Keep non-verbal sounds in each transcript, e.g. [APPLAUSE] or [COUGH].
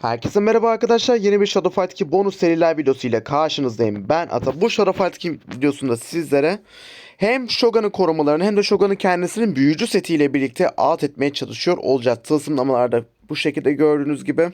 Herkese merhaba arkadaşlar. Yeni bir Shadow Fight 2 bonus seriler videosu ile karşınızdayım. Ben Ata. Bu Shadow Fight 2 videosunda sizlere hem Shogun'un korumalarını hem de Shogun'un kendisinin büyücü setiyle birlikte alt etmeye çalışıyor olacağız. Tılsımlamalarda bu şekilde gördüğünüz gibi.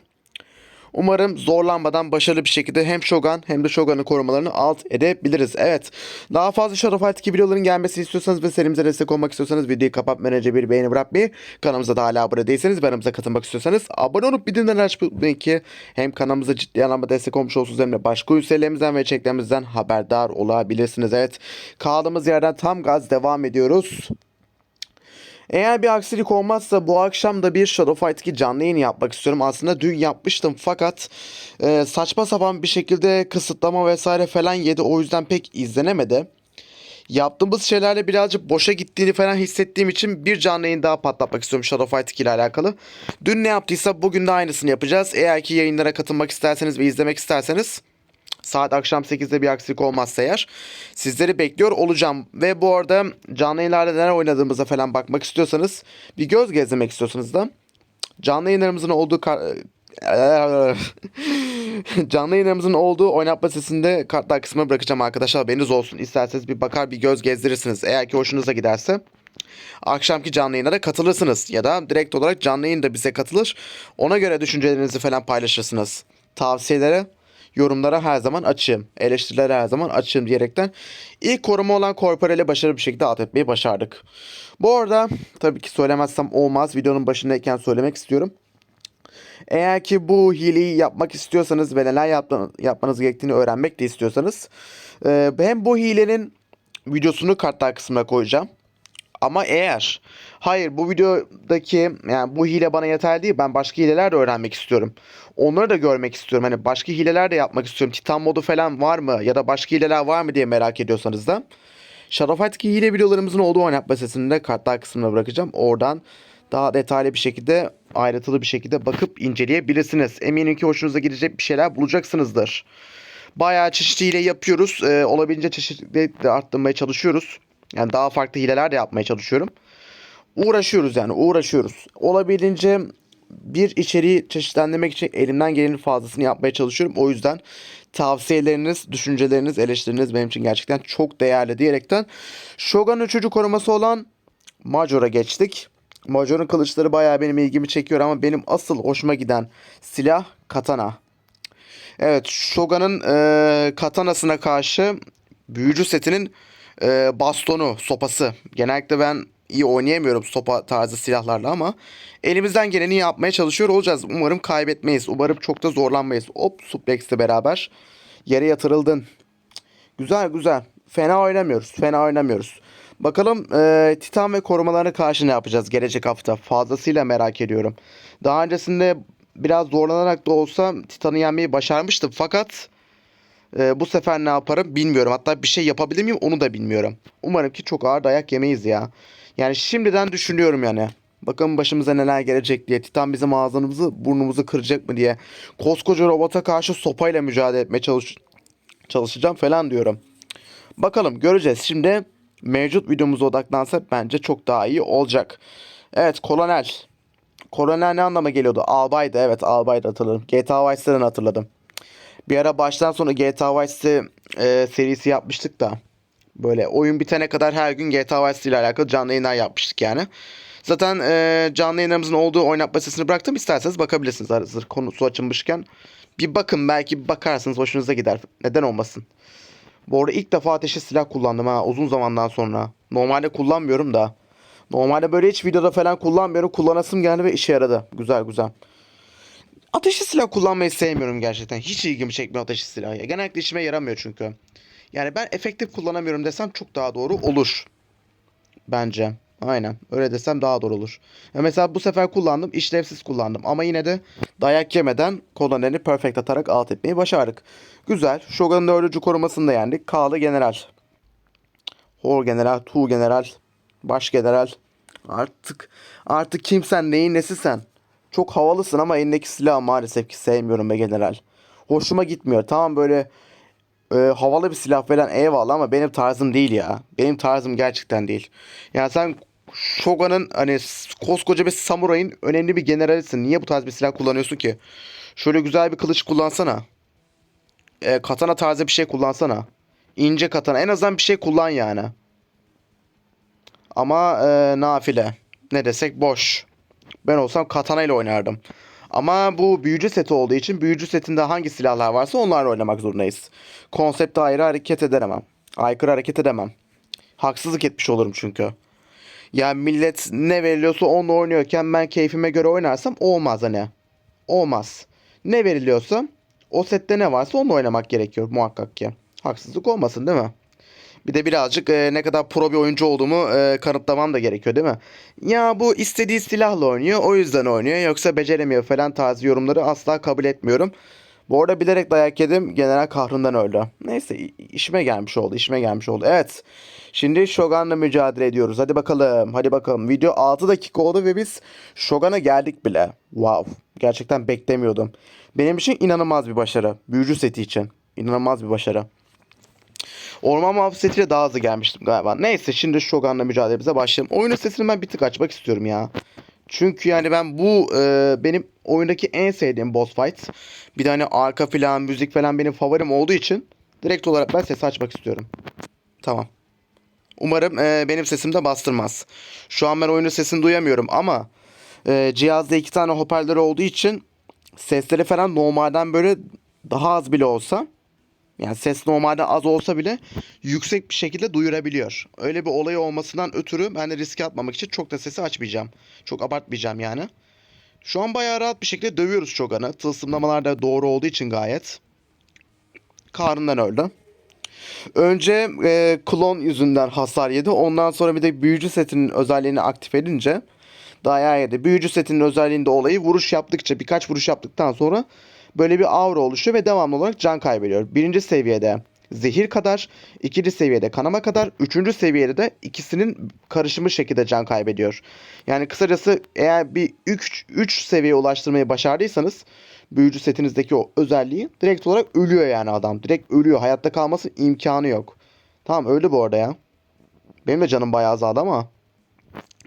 Umarım zorlanmadan başarılı bir şekilde hem Shogun hem de Shogun'un korumalarını alt edebiliriz. Evet. Daha fazla Shadow Fight 2 videoların gelmesini istiyorsanız ve serimize destek olmak istiyorsanız videoyu kapatmadan önce bir beğeni bırakmayı, kanalımıza da hala abone değilseniz ve aramıza katılmak istiyorsanız abone olup bildirimleri açmayı ki hem kanalımıza ciddi anlamda destek olmuş olursunuz hem de başka üyelerimizden ve çeklerimizden haberdar olabilirsiniz. Evet. Kaldığımız yerden tam gaz devam ediyoruz. Eğer bir aksilik olmazsa bu akşam da bir Shadow Fight 2 canlı yayın yapmak istiyorum. Aslında dün yapmıştım fakat e, saçma sapan bir şekilde kısıtlama vesaire falan yedi. O yüzden pek izlenemedi. Yaptığımız şeylerle birazcık boşa gittiğini falan hissettiğim için bir canlı yayın daha patlatmak istiyorum Shadow Fight 2 ile alakalı. Dün ne yaptıysa bugün de aynısını yapacağız. Eğer ki yayınlara katılmak isterseniz ve izlemek isterseniz Saat akşam 8'de bir aksilik olmazsa eğer sizleri bekliyor olacağım. Ve bu arada canlı yayınlarda neler oynadığımıza falan bakmak istiyorsanız bir göz gezdirmek istiyorsanız da canlı yayınlarımızın olduğu [LAUGHS] canlı yayınlarımızın olduğu oynatma sesinde kartlar kısmına bırakacağım arkadaşlar. Haberiniz olsun. İsterseniz bir bakar bir göz gezdirirsiniz. Eğer ki hoşunuza giderse akşamki canlı yayına da katılırsınız. Ya da direkt olarak canlı yayında bize katılır. Ona göre düşüncelerinizi falan paylaşırsınız. Tavsiyelere yorumlara her zaman açığım. Eleştirilere her zaman açığım diyerekten ilk koruma olan Corporal'i başarılı bir şekilde alt etmeyi başardık. Bu arada tabii ki söylemezsem olmaz. Videonun başındayken söylemek istiyorum. Eğer ki bu hileyi yapmak istiyorsanız ve neler yapma- yapmanız gerektiğini öğrenmek de istiyorsanız hem bu hilenin videosunu kartlar kısmına koyacağım. Ama eğer hayır bu videodaki yani bu hile bana yeter değil ben başka hileler de öğrenmek istiyorum. Onları da görmek istiyorum. Hani başka hileler de yapmak istiyorum. Titan modu falan var mı ya da başka hileler var mı diye merak ediyorsanız da 2 hile videolarımızın olduğu oynatma sesini de kartlar kısmına bırakacağım. Oradan daha detaylı bir şekilde ayrıntılı bir şekilde bakıp inceleyebilirsiniz. Eminim ki hoşunuza gidecek bir şeyler bulacaksınızdır. Bayağı çeşitli hile yapıyoruz. Ee, olabildiğince çeşitli de arttırmaya çalışıyoruz. Yani daha farklı hileler de yapmaya çalışıyorum. Uğraşıyoruz yani uğraşıyoruz. Olabildiğince bir içeriği çeşitlendirmek için elimden gelenin fazlasını yapmaya çalışıyorum. O yüzden tavsiyeleriniz, düşünceleriniz, eleştiriniz benim için gerçekten çok değerli diyerekten Shogun'un üçüncü koruması olan Major'a geçtik. Major'un kılıçları bayağı benim ilgimi çekiyor ama benim asıl hoşuma giden silah katana. Evet Shogun'un e, katanasına karşı büyücü setinin e, bastonu, sopası. Genellikle ben iyi oynayamıyorum sopa tarzı silahlarla ama elimizden geleni yapmaya çalışıyor olacağız. Umarım kaybetmeyiz. Umarım çok da zorlanmayız. Hop suplex'le beraber yere yatırıldın. Güzel güzel. Fena oynamıyoruz. Fena oynamıyoruz. Bakalım e, Titan ve korumalarına karşı ne yapacağız gelecek hafta. Fazlasıyla merak ediyorum. Daha öncesinde biraz zorlanarak da olsa Titan'ı yenmeyi başarmıştım. Fakat e, bu sefer ne yaparım bilmiyorum. Hatta bir şey yapabilir miyim onu da bilmiyorum. Umarım ki çok ağır dayak yemeyiz ya. Yani şimdiden düşünüyorum yani. Bakın başımıza neler gelecek diye. Titan bizim ağzımızı burnumuzu kıracak mı diye. Koskoca robota karşı sopayla mücadele etmeye çalış çalışacağım falan diyorum. Bakalım göreceğiz. Şimdi mevcut videomuza odaklansak bence çok daha iyi olacak. Evet kolonel. Kolonel ne anlama geliyordu? Albaydı evet albaydı hatırladım. GTA Vice City'den hatırladım. Bir ara baştan sona GTA Vice City e, serisi yapmıştık da. Böyle oyun bitene kadar her gün GTA Vice City ile alakalı canlı yayınlar yapmıştık yani. Zaten e, canlı yayınlarımızın olduğu oynatma sesini bıraktım. İsterseniz bakabilirsiniz hazır konusu açılmışken. Bir bakın belki bakarsınız hoşunuza gider. Neden olmasın. Bu arada ilk defa ateşli silah kullandım ha uzun zamandan sonra. Normalde kullanmıyorum da. Normalde böyle hiç videoda falan kullanmıyorum. Kullanasım geldi ve işe yaradı. Güzel güzel. Ateşli silah kullanmayı sevmiyorum gerçekten. Hiç ilgimi çekmiyor ateşli silah. Genellikle işime yaramıyor çünkü. Yani ben efektif kullanamıyorum desem çok daha doğru olur. Bence. Aynen. Öyle desem daha doğru olur. Ya mesela bu sefer kullandım. işlevsiz kullandım. Ama yine de dayak yemeden koloneli perfect atarak alt etmeyi başardık. Güzel. Shogun'un dördüncü korumasını da yendik. Kağlı general. Hor general. Tu general. Baş general. Artık artık kimsen neyin nesi sen? Çok havalısın ama elindeki silahı maalesef ki sevmiyorum be general. Hoşuma gitmiyor. Tamam böyle e, havalı bir silah falan eyvallah ama benim tarzım değil ya. Benim tarzım gerçekten değil. Yani sen Shogun'un hani koskoca bir samurayın önemli bir generalisin. Niye bu tarz bir silah kullanıyorsun ki? Şöyle güzel bir kılıç kullansana. E, katana tarzı bir şey kullansana. İnce katana. En azından bir şey kullan yani. Ama e, nafile. Ne desek boş. Ben olsam katana ile oynardım. Ama bu büyücü seti olduğu için büyücü setinde hangi silahlar varsa onlarla oynamak zorundayız. Konsepte ayrı hareket edemem. Aykırı hareket edemem. Haksızlık etmiş olurum çünkü. Yani millet ne veriliyorsa onunla oynuyorken ben keyfime göre oynarsam olmaz hani. Olmaz. Ne veriliyorsa o sette ne varsa onunla oynamak gerekiyor muhakkak ki. Haksızlık olmasın değil mi? Bir de birazcık e, ne kadar pro bir oyuncu olduğumu e, kanıtlamam da gerekiyor değil mi? Ya bu istediği silahla oynuyor o yüzden oynuyor yoksa beceremiyor falan tarzı yorumları asla kabul etmiyorum. Bu arada bilerek dayak yedim General kahrından öldü. Neyse işime gelmiş oldu işime gelmiş oldu. Evet şimdi Shogun'la mücadele ediyoruz hadi bakalım hadi bakalım. Video 6 dakika oldu ve biz Shogun'a geldik bile. Wow gerçekten beklemiyordum. Benim için inanılmaz bir başarı. Büyücü seti için inanılmaz bir başarı. Orman muhafızetiyle daha hızlı gelmiştim galiba. Neyse şimdi Shogun'la mücadelemize başlayalım. Oyunun sesini ben bir tık açmak istiyorum ya. Çünkü yani ben bu e, benim oyundaki en sevdiğim boss fight. Bir de hani arka plan, müzik falan benim favorim olduğu için direkt olarak ben sesi açmak istiyorum. Tamam. Umarım e, benim sesim de bastırmaz. Şu an ben oyunun sesini duyamıyorum ama e, cihazda iki tane hoparlör olduğu için sesleri falan normalden böyle daha az bile olsa yani ses normalde az olsa bile yüksek bir şekilde duyurabiliyor. Öyle bir olay olmasından ötürü ben de riske atmamak için çok da sesi açmayacağım. Çok abartmayacağım yani. Şu an bayağı rahat bir şekilde dövüyoruz Shogun'u. Tılsımlamalar da doğru olduğu için gayet. Karnından öldü. Önce e, klon yüzünden hasar yedi. Ondan sonra bir de büyücü setinin özelliğini aktif edince dayağı yedi. Büyücü setinin özelliğinde olayı vuruş yaptıkça birkaç vuruş yaptıktan sonra böyle bir aura oluşuyor ve devamlı olarak can kaybediyor. Birinci seviyede zehir kadar, ikinci seviyede kanama kadar, üçüncü seviyede de ikisinin karışımı şekilde can kaybediyor. Yani kısacası eğer bir 3 3 seviyeye ulaştırmayı başardıysanız büyücü setinizdeki o özelliği direkt olarak ölüyor yani adam. Direkt ölüyor. Hayatta kalması imkanı yok. Tamam öldü bu arada ya. Benim de canım bayağı azaldı ama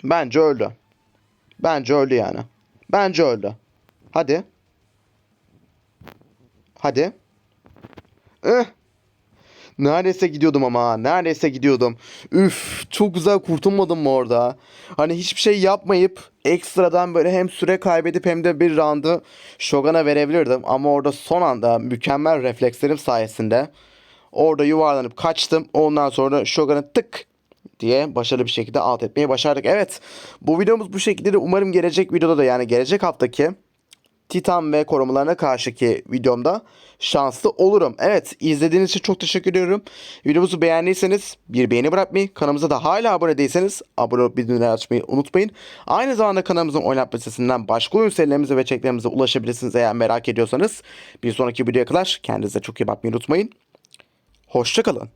bence öldü. Bence öldü yani. Bence öldü. Hadi. Hadi. Eh. Neredeyse gidiyordum ama neredeyse gidiyordum. Üf çok güzel kurtulmadım mı orada? Hani hiçbir şey yapmayıp ekstradan böyle hem süre kaybedip hem de bir roundu Shogun'a verebilirdim. Ama orada son anda mükemmel reflekslerim sayesinde orada yuvarlanıp kaçtım. Ondan sonra Shogun'u tık diye başarılı bir şekilde alt etmeyi başardık. Evet bu videomuz bu şekilde de umarım gelecek videoda da yani gelecek haftaki Titan ve korumalarına karşıki videomda şanslı olurum. Evet izlediğiniz için çok teşekkür ediyorum. Videomuzu beğendiyseniz bir beğeni bırakmayı, kanalımıza da hala abone değilseniz abone olup bildirimleri açmayı unutmayın. Aynı zamanda kanalımızın oynatma sitesinden başka oyun serilerimize ve çeklerimize ulaşabilirsiniz eğer merak ediyorsanız. Bir sonraki videoya kadar kendinize çok iyi bakmayı unutmayın. Hoşçakalın.